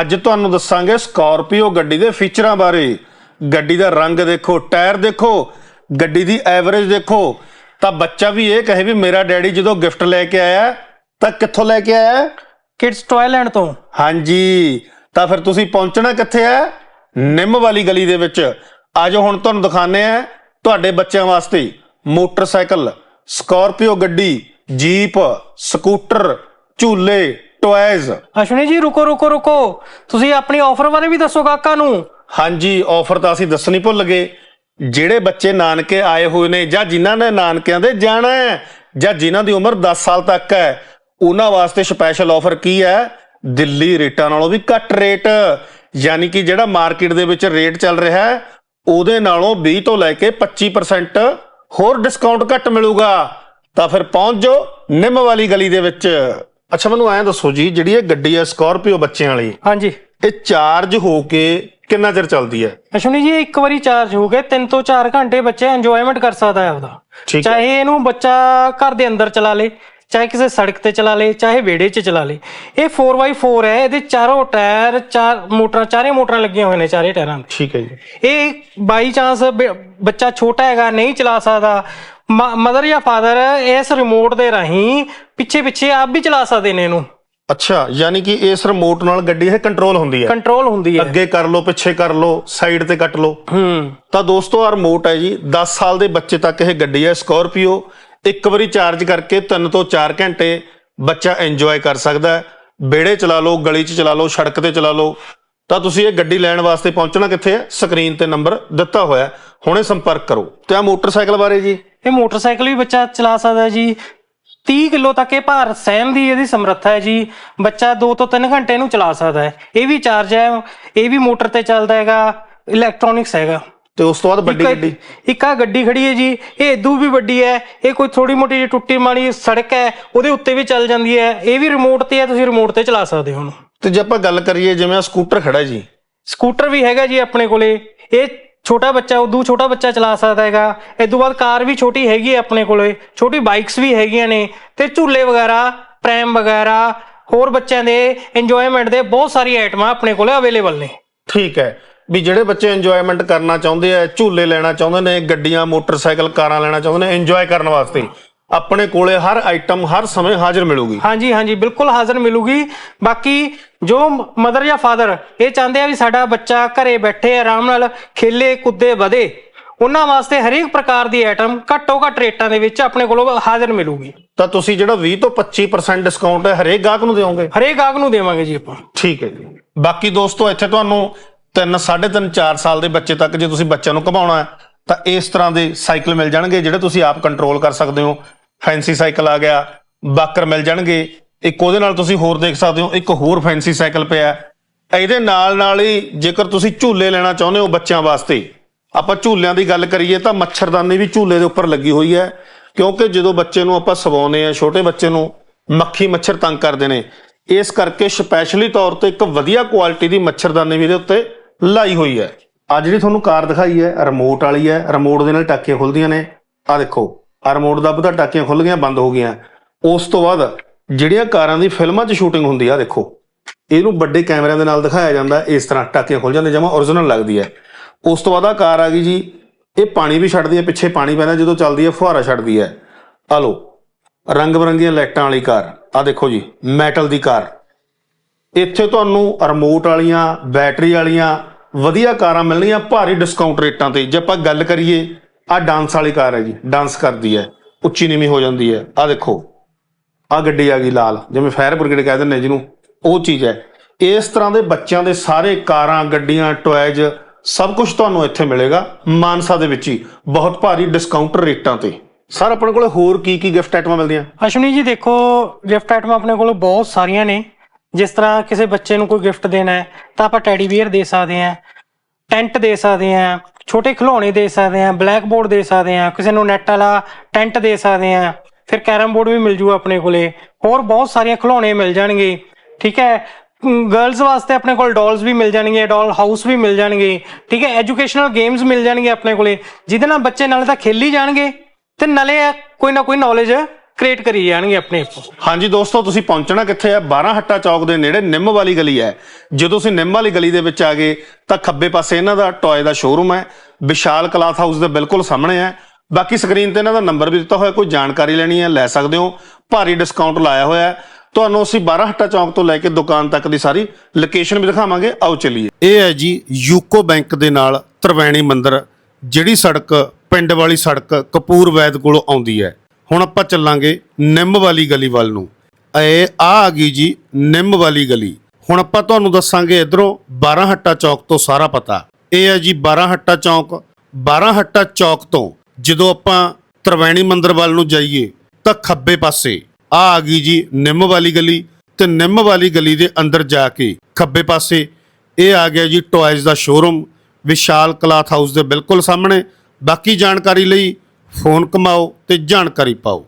ਅੱਜ ਤੁਹਾਨੂੰ ਦੱਸਾਂਗੇ ਸਕਾਰਪੀਓ ਗੱਡੀ ਦੇ ਫੀਚਰਾਂ ਬਾਰੇ। ਗੱਡੀ ਦਾ ਰੰਗ ਦੇਖੋ ਟਾਇਰ ਦੇਖੋ ਗੱਡੀ ਦੀ ਐਵਰੇਜ ਦੇਖੋ। ਤਾਂ ਬੱਚਾ ਵੀ ਇਹ ਕਹੇ ਵੀ ਮੇਰਾ ਡੈਡੀ ਜਦੋਂ ਗਿਫਟ ਲੈ ਕੇ ਆਇਆ ਤਾਂ ਕਿੱਥੋਂ ਲੈ ਕੇ ਆਇਆ? ਕਿਡਸ ਟਾਇਲੈਂਡ ਤੋਂ। ਹਾਂਜੀ। ਤਾਂ ਫਿਰ ਤੁਸੀਂ ਪਹੁੰਚਣਾ ਕਿੱਥੇ ਹੈ ਨਿੰਮ ਵਾਲੀ ਗਲੀ ਦੇ ਵਿੱਚ। ਆਜੋ ਹੁਣ ਤੁਹਾਨੂੰ ਦਿਖਾਣੇ ਆ ਤੁਹਾਡੇ ਬੱਚਿਆਂ ਵਾਸਤੇ ਮੋਟਰਸਾਈਕਲ ਸਕਾਰਪੀਓ ਗੱਡੀ ਜੀਪ ਸਕੂਟਰ ਝੂਲੇ ਟੌਇਜ਼ ਅਸ਼ਵਨੀ ਜੀ ਰੁਕੋ ਰੁਕੋ ਰੁਕੋ। ਤੁਸੀਂ ਆਪਣੀ ਆਫਰ ਬਾਰੇ ਵੀ ਦੱਸੋ ਕਾਕਾ ਨੂੰ। ਹਾਂਜੀ ਆਫਰ ਤਾਂ ਅਸੀਂ ਦੱਸਣੀ ਭੁੱਲ ਗਏ। ਜਿਹੜੇ ਬੱਚੇ ਨਾਨਕੇ ਆਏ ਹੋਏ ਨੇ ਜਾਂ ਜਿਨ੍ਹਾਂ ਨੇ ਨਾਨਕਿਆਂ ਦੇ ਜਾਣਾ ਹੈ ਜਾਂ ਜਿਨ੍ਹਾਂ ਦੀ ਉਮਰ 10 ਸਾਲ ਤੱਕ ਹੈ ਉਹਨਾਂ ਵਾਸਤੇ ਸਪੈਸ਼ਲ ਆਫਰ ਕੀ ਹੈ? ਦਿੱਲੀ ਰੇਟਾਂ ਨਾਲੋਂ ਵੀ ਘੱਟ ਰੇਟ। ਯਾਨੀ ਕਿ ਜਿਹੜਾ ਮਾਰਕੀਟ ਦੇ ਵਿੱਚ ਰੇਟ ਚੱਲ ਰਿਹਾ ਹੈ ਉਹਦੇ ਨਾਲੋਂ 20 ਤੋਂ ਲੈ ਕੇ 25% ਹੋਰ ਡਿਸਕਾਊਂਟ ਘੱਟ ਮਿਲੂਗਾ। ਤਾਂ ਫਿਰ ਪਹੁੰਚ ਜਾਓ ਨਿੰਮ ਵਾਲੀ ਗਲੀ ਦੇ ਵਿੱਚ। ਅੱਛਾ ਮੈਨੂੰ ਐਂ ਦੱਸੋ ਜੀ ਜਿਹੜੀ ਇਹ ਗੱਡੀ ਹੈ ਸਕਾਰਪੀਓ ਬੱਚਿਆਂ ਵਾਲੀ ਹਾਂਜੀ। ਇਹ ਚਾਰਜ ਹੋ ਕੇ ਕਿੰਨਾ ਚਿਰ ਚੱਲਦੀ ਹੈ? ਅਸ਼ਵਨੀ ਜੀ ਇੱਕ ਵਾਰੀ ਚਾਰਜ ਹੋ ਗਏ 3 ਤੋਂ 4 ਘੰਟੇ ਬੱਚਾ ਇੰਜੋਇਮੈਂਟ ਕਰ ਸਕਦਾ ਹੈ ਆਪਦਾ। ਠੀਕ ਹੈ। ਚਾਹੇ ਇਹਨੂੰ ਬੱਚਾ ਘਰ ਦੇ ਅੰਦਰ ਚਲਾ ਲੇ ਚਾਹੇ ਕਿਸੇ ਸੜਕ ਤੇ ਚਲਾ ਲੇ ਚਾਹੇ ਵਿਹੜੇ 'ਚ ਚਲਾ ਲੇ। ਇਹ 4x4 ਹੈ ਇਹਦੇ ਚਾਰੋਂ ਟਾਇਰ ਚਾਰ ਮੋਟਰਾਂ ਚਾਰੇ ਮੋਟਰਾਂ ਲੱਗੀਆਂ ਹੋਏ ਨੇ ਚਾਰੇ ਟਾਇਰਾਂ ਦੇ। ਠੀਕ ਹੈ ਜੀ। ਇਹ ਬਾਈ ਚਾਂਸ ਬੱਚਾ ਛੋਟਾ ਹੈਗਾ ਨਹੀਂ ਚਲਾ ਸਕਦਾ। ਮਦਰ ਜਾਂ ਫਾਦਰ ਇਸ ਰਿਮੋਟ ਦੇ ਰਾਹੀਂ ਪਿੱਛੇ ਪਿੱਛੇ ਆਪ ਵੀ ਚਲਾ ਸਕਦੇ ਨੇ ਇਹਨੂੰ। ਅੱਛਾ ਯਾਨੀ ਕਿ ਇਸ ਰਿਮੋਟ ਨਾਲ ਗੱਡੀ ਇਹ ਕੰਟਰੋਲ ਹੁੰਦੀ ਹੈ। ਕੰਟਰੋਲ ਹੁੰਦੀ ਹੈ। ਅੱਗੇ ਕਰ ਲਓ ਪਿੱਛੇ ਕਰ ਲਓ ਸਾਈਡ ਤੇ ਕੱਟ ਲਓ। ਹੂੰ। ਤਾਂ ਦੋਸਤੋ ਆ ਰਿਮੋਟ ਹੈ ਜੀ 10 ਸਾਲ ਦੇ ਬੱਚੇ ਤੱਕ ਇਹ ਗੱਡੀ ਹੈ ਸਕਾਰਪੀਓ ਇੱਕ ਵਾਰੀ ਚਾਰਜ ਕਰਕੇ 3 ਤੋਂ 4 ਘੰਟੇ ਬੱਚਾ ਇੰਜੋਏ ਕਰ ਸਕਦਾ ਹੈ। ਬੇੜੇ ਚਲਾ ਲਓ ਗਲੀ 'ਚ ਚਲਾ ਲਓ ਸੜਕ ਤੇ ਚਲਾ ਲਓ। ਤਾਂ ਤੁਸੀਂ ਇਹ ਗੱਡੀ ਲੈਣ ਵਾਸਤੇ ਪਹੁੰਚਣਾ ਕਿੱਥੇ ਹੈ? ਸਕਰੀਨ ਤੇ ਨੰਬਰ ਦਿੱਤਾ ਹੋਇਆ। ਹੁਣੇ ਸੰਪਰਕ ਕਰੋ। ਤੇ ਆ ਮੋਟਰਸਾਈਕਲ ਬਾਰੇ ਜੀ। ਇਹ ਮੋਟਰਸਾਈਕਲ ਵੀ ਬੱਚਾ ਚਲਾ ਸਕਦਾ ਜੀ। 30 ਕਿਲੋ ਤੱਕ ਇਹ ਭਾਰ ਸਹਿਣ ਦੀ ਇਹਦੀ ਸਮਰੱਥਾ ਹੈ ਜੀ। ਬੱਚਾ 2 ਤੋਂ 3 ਘੰਟੇ ਨੂੰ ਚਲਾ ਸਕਦਾ ਹੈ। ਇਹ ਵੀ ਚਾਰਜ ਹੈ ਇਹ ਵੀ ਮੋਟਰ ਤੇ ਚੱਲਦਾ ਹੈਗਾ ਇਲੈਕਟ੍ਰੋਨਿਕਸ ਹੈਗਾ। ਤੇ ਉਸ ਤੋਂ ਬਾਅਦ ਵੱਡੀ ਗੱਡੀ? ਇੱਕ ਆ ਗੱਡੀ ਖੜੀ ਹੈ ਜੀ। ਇਹ ਇਦੋਂ ਵੀ ਵੱਡੀ ਹੈ ਇਹ ਕੋਈ ਥੋੜੀ ਮੋਟੀ ਜਿਹੀ ਟੁੱਟੀ ਮਾੜੀ ਸੜਕ ਹੈ ਉਹਦੇ ਉੱਤੇ ਵੀ ਚੱਲ ਜਾਂਦੀ ਹੈ। ਇਹ ਵੀ ਰਿਮੋਟ ਤੇ ਹੈ ਤੁਸੀਂ ਰਿਮੋਟ ਤੇ ਚਲਾ ਸਕਦੇ ਹੋ ਉਹਨੂੰ। ਤੇ ਜੇ ਆਪਾਂ ਗੱਲ ਕਰੀਏ ਜਿਵੇਂ ਆ ਸਕੂਟਰ ਖੜਾ ਜੀ। ਸਕੂਟਰ ਵੀ ਹੈਗਾ ਜੀ ਆਪਣੇ ਕੋਲੇ। ਇਹ ਛੋਟਾ ਬੱਚਾ ਉਦੋਂ ਛੋਟਾ ਬੱਚਾ ਚਲਾ ਸਕਦਾ ਹੈਗਾ। ਇਸ ਤੋਂ ਬਾਅਦ ਕਾਰ ਵੀ ਛੋਟੀ ਹੈਗੀ ਹੈ ਆਪਣੇ ਕੋਲੇ। ਛੋਟੀ ਬਾਈਕਸ ਵੀ ਹੈਗੀਆਂ ਨੇ ਤੇ ਝੂਲੇ ਵਗੈਰਾ ਪ੍ਰੈਮ ਵਗੈਰਾ ਹੋਰ ਬੱਚਿਆਂ ਦੇ ਇੰਜੋਇਮੈਂਟ ਦੇ ਬਹੁਤ ਸਾਰੀ ਆਈਟਮਾਂ ਆਪਣੇ ਕੋਲੇ ਅਵੇਲੇਬਲ ਨੇ। ਠੀਕ ਹੈ। ਵੀ ਜਿਹੜੇ ਬੱਚੇ ਇੰਜੋਇਮੈਂਟ ਕਰਨਾ ਚਾਹੁੰਦੇ ਆ ਝੂਲੇ ਲੈਣਾ ਚਾਹੁੰਦੇ ਨੇ ਗੱਡੀਆਂ ਮੋਟਰਸਾਈਕਲ ਕਾਰਾਂ ਲੈਣਾ ਚਾਹੁੰਦੇ ਨੇ ਇੰਜੋਏ ਕਰਨ ਵਾਸਤੇ ਆਪਣੇ ਕੋਲੇ ਹਰ ਆਈਟਮ ਹਰ ਸਮੇਂ ਹਾਜ਼ਰ ਮਿਲੂਗੀ। ਹਾਂਜੀ ਹਾਂਜੀ ਬਿਲਕੁਲ ਹਾਜ਼ਰ ਮਿਲੂਗੀ। ਬਾਕੀ ਜੋ ਮਦਰ ਜਾਂ ਫਾਦਰ ਇਹ ਚਾਹੁੰਦੇ ਆ ਵੀ ਸਾਡਾ ਬੱਚਾ ਘਰੇ ਬੈਠੇ ਆਰਾਮ ਨਾਲ ਖੇਲੇ ਕੁੱਦੇ ਵਧੇ ਉਹਨਾਂ ਵਾਸਤੇ ਹਰੇਕ ਪ੍ਰਕਾਰ ਦੀ ਆਈਟਮ ਘੱਟੋ ਘੱਟ ਰੇਟਾਂ ਦੇ ਵਿੱਚ ਆਪਣੇ ਕੋਲੋਂ ਹਾਜ਼ਰ ਮਿਲੂਗੀ। ਤਾਂ ਤੁਸੀਂ ਜਿਹੜਾ 20 ਤੋਂ 25% ਡਿਸਕਾਊਂਟ ਹੈ ਹਰੇਕ ਗਾਹਕ ਨੂੰ ਦਿਓਗੇ? ਹਰੇਕ ਗਾਹਕ ਨੂੰ ਦੇਵਾਂਗੇ ਜੀ ਆਪਾਂ। ਠੀਕ ਹੈ ਜੀ। ਬਾਕੀ ਦੋਸਤੋ ਇੱਥੇ ਤੁਹਾਨੂੰ 3 3.5 4 ਸਾਲ ਦੇ ਬੱਚੇ ਤੱਕ ਜੇ ਤੁਸੀਂ ਬੱਚਿਆਂ ਨੂੰ ਘਮਾਉਣਾ ਹੈ ਤਾਂ ਇਸ ਤਰ੍ਹਾਂ ਦੇ ਸਾਈਕਲ ਮਿਲ ਜਾਣਗੇ ਜਿਹੜੇ ਤੁਸੀਂ ਆਪ ਕੰਟਰੋਲ ਕਰ ਸਕਦੇ ਹੋ। ਫੈਂਸੀ ਸਾਈਕਲ ਆ ਗਿਆ ਬਾਕਰ ਮਿਲ ਜਾਣਗੇ ਇੱਕ ਉਹਦੇ ਨਾਲ ਤੁਸੀਂ ਹੋਰ ਦੇਖ ਸਕਦੇ ਹੋ, ਇੱਕ ਹੋਰ ਫੈਂਸੀ ਸਾਈਕਲ ਪਿਆ ਇਹਦੇ ਨਾਲ ਨਾਲ ਹੀ ਜੇਕਰ ਤੁਸੀਂ ਝੂਲੇ ਲੈਣਾ ਚਾਹੁੰਦੇ ਹੋ ਬੱਚਿਆਂ ਵਾਸਤੇ, ਆਪਾਂ ਝੂਲਿਆਂ ਦੀ ਗੱਲ ਕਰੀਏ ਤਾਂ ਮੱਛਰਦਾਨੀ ਵੀ ਝੂਲੇ ਦੇ ਉੱਪਰ ਲੱਗੀ ਹੋਈ ਹੈ, ਕਿਉਂਕਿ ਜਦੋਂ ਬੱਚੇ ਨੂੰ ਆਪਾਂ ਸਵਾਉਨੇ ਆ ਛੋਟੇ ਬੱਚੇ ਨੂੰ ਮੱਖੀ ਮੱਛਰ ਤੰਗ ਕਰਦੇ ਨੇ, ਇਸ ਕਰਕੇ ਸਪੈਸ਼ਲੀ ਤੌਰ ਤੇ ਇੱਕ ਵਧੀਆ ਕੁਆਲਿਟੀ ਦੀ ਮੱਛਰਦਾਨੀ ਵੀ ਇਹਦੇ ਉੱਤੇ ਲਾਈ ਹੋਈ ਹੈ। ਆ ਜਿਹੜੀ ਤੁਹਾਨੂੰ ਕਾਰ ਦਿਖਾਈ ਹੈ ਰਿਮੋਟ ਵਾਲੀ ਹੈ ਰਿਮੋਟ ਦੇ ਨਾਲ ਟਾਕੀਆਂ ਖੁੱਲਦੀਆਂ ਨੇ। ਆ ਦੇਖੋ, ਆ ਰਿਮੋਟ ਦੱਬਦਾ ਟਾਕੀਆਂ ਖੁੱਲ ਗਈਆਂ, ਬੰਦ ਹੋ ਗਈਆਂ। ਉਸ ਤੋਂ ਬਾਅਦ ਜਿਹੜੀਆਂ ਕਾਰਾਂ ਦੀ ਫਿਲਮਾਂ 'ਚ ਸ਼ੂਟਿੰਗ ਹੁੰਦੀ ਆ, ਦੇਖੋ। ਇਹਨੂੰ ਵੱਡੇ ਕੈਮਰਿਆਂ ਦੇ ਨਾਲ ਦਿਖਾਇਆ ਜਾਂਦਾ, ਇਸ ਤਰ੍ਹਾਂ ਟਾਕੀਆਂ ਖੁੱਲ ਜਾਂਦੀਆਂ, ਜਮਾ origignal ਲੱਗਦੀ ਹੈ ਉਸ ਤੋਂ ਬਾਅਦ ਆ ਕਾਰ ਆ ਗਈ ਜੀ, ਇਹ ਪਾਣੀ ਵੀ ਛੱਡਦੀ ਹੈ ਪਿੱਛੇ ਪਾਣੀ ਪੈਂਦਾ, ਜਦੋਂ ਚੱਲਦੀ ਹੈ ਫੁਹਾਰਾ ਛੱਡਦੀ ਹੈ ਆ ਲੋ ਰੰਗ ਬਰੰਗੀਆਂ ਲਾਈਟਾਂ ਵਾਲੀ ਕਾਰ ਆ ਦੇਖੋ ਜੀ ਮੈਟਲ ਦੀ ਕਾਰ। ਇੱਥੇ ਤੁਹਾਨੂੰ ਰਿਮੋਟ ਵਾਲੀਆਂ ਬੈਟਰੀ ਵਾਲੀਆਂ, ਵਧੀਆ ਕਾਰਾਂ ਮਿਲਣੀਆਂ, ਭਾਰੀ ਡਿਸਕਾਊਂਟ ਰੇਟਾਂ ਤੇ। ਜੇ ਆਪਾਂ ਗੱਲ ਕਰੀਏ ਆ ਡਾਂਸ ਵਾਲੀ ਕਾਰ ਹੈ ਜੀ ਡਾਂਸ ਕਰਦੀ ਹੈ ਉੱਚੀ ਨੀਵੀਂ ਹੋ ਜਾਂਦੀ ਹੈ। ਆ ਦੇਖੋ ਆ ਗੱਡੀ ਆ ਗਈ ਲਾਲ, ਜਿਵੇਂ ਫਾਇਰ ਬ੍ਰਿਗੇਡ ਕਹਿੰਦੇ ਨੇ ਜਿਹਨੂੰ, ਉਹ ਚੀਜ਼ ਹੈ। ਇਸ ਤਰ੍ਹਾਂ ਦੇ ਬੱਚਿਆਂ ਦੇ ਸਾਰੇ ਕਾਰਾਂ, ਗੱਡੀਆਂ, ਟੌਇਜ਼, ਸਭ ਕੁਝ ਤੁਹਾਨੂੰ ਇੱਥੇ ਮਿਲੇਗਾ, ਮਾਨਸਾ ਦੇ ਵਿੱਚ ਹੀ, ਬਹੁਤ ਭਾਰੀ ਡਿਸਕਾਊਂਟ ਰੇਟਾਂ ਤੇ। ਸਰ, ਆਪਣੇ ਕੋਲੇ ਹੋਰ ਕੀ ਕੀ ਗਿਫਟ ਆਈਟਮਾਂ ਮਿਲਦੀਆਂ? ਅਸ਼ਵਨੀ ਜੀ, ਦੇਖੋ ਗਿਫਟ ਆਈਟਮਾਂ ਆਪਣੇ ਕੋਲ ਬਹੁਤ ਸਾਰੀਆਂ ਨੇ। ਜਿਸ ਤਰ੍ਹਾਂ ਕਿਸੇ ਬੱਚੇ ਨੂੰ ਕੋਈ ਗਿਫਟ ਦੇਣਾ ਹੈ, ਤਾਂ ਆਪਾਂ ਟੈਡੀ ਬੀਅਰ ਦੇ ਸਕਦੇ ਹਾਂ ਟੈਂਟ ਦੇ ਸਕਦੇ ਹਾਂ, ਛੋਟੇ ਖਿਡੌਣੇ ਦੇ ਸਕਦੇ ਹਾਂ ਬਲੈਕ ਬੋਰਡ ਦੇ ਸਕਦੇ ਹਾਂ, ਕਿਸੇ ਨੂੰ ਨੈਟ ਵਾਲਾ ਟੈਂਟ ਦੇ ਸਕਦੇ ਹਾਂ। ਫਿਰ ਕੈਰਮ ਬੋਰਡ ਵੀ ਮਿਲ ਜੂ ਆਪਣੇ ਕੋਲੇ। ਹੋਰ ਬਹੁਤ ਸਾਰੀਆਂ ਖਿਡੌਣੇ ਮਿਲ ਜਾਣਗੇ। ਠੀਕ ਹੈ? ਗਰਲਸ ਵਾਸਤੇ ਆਪਣੇ ਕੋਲ ਡਾਲਸ ਵੀ ਮਿਲ ਜਾਣਗੇ ਡਾਲ ਹਾਊਸ ਵੀ ਮਿਲ ਜਾਣਗੇ। ਠੀਕ ਹੈ? ਐਜੂਕੇਸ਼ਨਲ ਗੇਮਸ ਮਿਲ ਜਾਣਗੇ ਆਪਣੇ ਕੋਲੇ। ਜਿਹਦੇ ਨਾਲ ਬੱਚੇ ਨਾਲੇ ਤਾਂ ਖੇਲੀ ਜਾਣਗੇ ਤੇ ਨਾਲੇ ਕੋਈ ਨਾ ਕੋਈ ਨੌਲੇਜ ਕ੍ਰੀਏਟ ਕਰੀ ਜਾਣਗੇ ਆਪਣੇ ਆਪ ਹਾਂਜੀ ਦੋਸਤੋ, ਤੁਸੀਂ ਪਹੁੰਚਣਾ ਕਿੱਥੇ ਹੈ 12 ਹੱਟਾ ਚੌਕ ਦੇ ਨੇੜੇ ਨਿੰਮ ਵਾਲੀ ਗਲੀ ਹੈ। ਜਦੋਂ ਤੁਸੀਂ ਨਿੰਮ ਵਾਲੀ ਗਲੀ ਦੇ ਵਿੱਚ ਆ ਗਏ ਤਾਂ ਖੱਬੇ ਪਾਸੇ ਇਹਨਾਂ ਦਾ ਟੌਏ ਦਾ ਸ਼ੋਰੂਮ ਹੈ। ਵਿਸ਼ਾਲ ਕਲਾਥ ਹਾਊਸ ਦੇ ਬਿਲਕੁਲ ਸਾਹਮਣੇ ਹੈ। ਬਾਕੀ ਸਕਰੀਨ ਤੇ ਇਹਨਾਂ ਦਾ ਨੰਬਰ ਵੀ ਦਿੱਤਾ ਹੋਇਆ, ਕੋਈ ਜਾਣਕਾਰੀ ਲੈਣੀ ਹੈ, ਲੈ ਸਕਦੇ ਹੋ। ਭਾਰੀ ਡਿਸਕਾਊਂਟ ਲਾਇਆ ਹੋਇਆ ਹੈ। ਤੁਹਾਨੂੰ ਅਸੀਂ 12 ਹੱਟਾ ਚੌਂਕ ਤੋਂ ਲੈ ਕੇ ਦੁਕਾਨ ਤੱਕ ਦੀ ਸਾਰੀ ਲੋਕੇਸ਼ਨ ਵੀ ਦਿਖਾਵਾਂਗੇ। ਆਓ ਚੱਲੀਏ। ਇਹ ਹੈ ਜੀ ਯੂਕੋ ਬੈਂਕ ਦੇ ਨਾਲ ਤਰਵੈਣੀ ਮੰਦਿਰ, ਜਿਹੜੀ ਸੜਕ, ਪਿੰਡ ਵਾਲੀ ਸੜਕ ਕਪੂਰ ਵੈਦ ਕੋਲੋਂ ਆਉਂਦੀ ਹੈ। ਹੁਣ ਆਪਾਂ ਚੱਲਾਂਗੇ ਨਿੰਮ ਵਾਲੀ ਗਲੀ ਵੱਲ ਨੂੰ। ਇਹ ਆ ਆ ਗਈ ਜੀ ਨਿੰਮ ਵਾਲੀ ਗਲੀ। ਹੁਣ ਆਪਾਂ ਤੁਹਾਨੂੰ ਦੱਸਾਂਗੇ ਇਧਰੋਂ 12 ਹੱਟਾ ਚੌਕ ਤੋਂ ਸਾਰਾ ਪਤਾ। ਇਹ ਹੈ ਜੀ 12 ਹੱਟਾ ਚੌਕ। 12 ਹੱਟਾ ਚੌਕ ਤੋਂ ਜਦੋਂ ਆਪਾਂ ਤਰਵੈਣੀ ਮੰਦਰ ਵੱਲ ਨੂੰ ਜਾਈਏ, ਤਾਂ ਖੱਬੇ ਪਾਸੇ, ਆ ਆ ਗਈ ਜੀ ਨਿੰਮ ਵਾਲੀ ਗਲੀ, ਤੇ ਨਿੰਮ ਵਾਲੀ ਗਲੀ ਦੇ ਅੰਦਰ ਜਾ ਕੇ ਖੱਬੇ ਪਾਸੇ, ਇਹ ਆ ਗਿਆ ਜੀ ਟੌਇਜ਼ ਦਾ ਸ਼ੋਰੂਮ, ਵਿਸ਼ਾਲ ਕਲਾਥ ਹਾਊਸ ਦੇ ਬਿਲਕੁਲ ਸਾਹਮਣੇ। ਬਾਕੀ ਜਾਣਕਾਰੀ ਲਈ ਫੋਨ ਕਮਾਓ ਤੇ ਜਾਣਕਾਰੀ ਪਾਓ।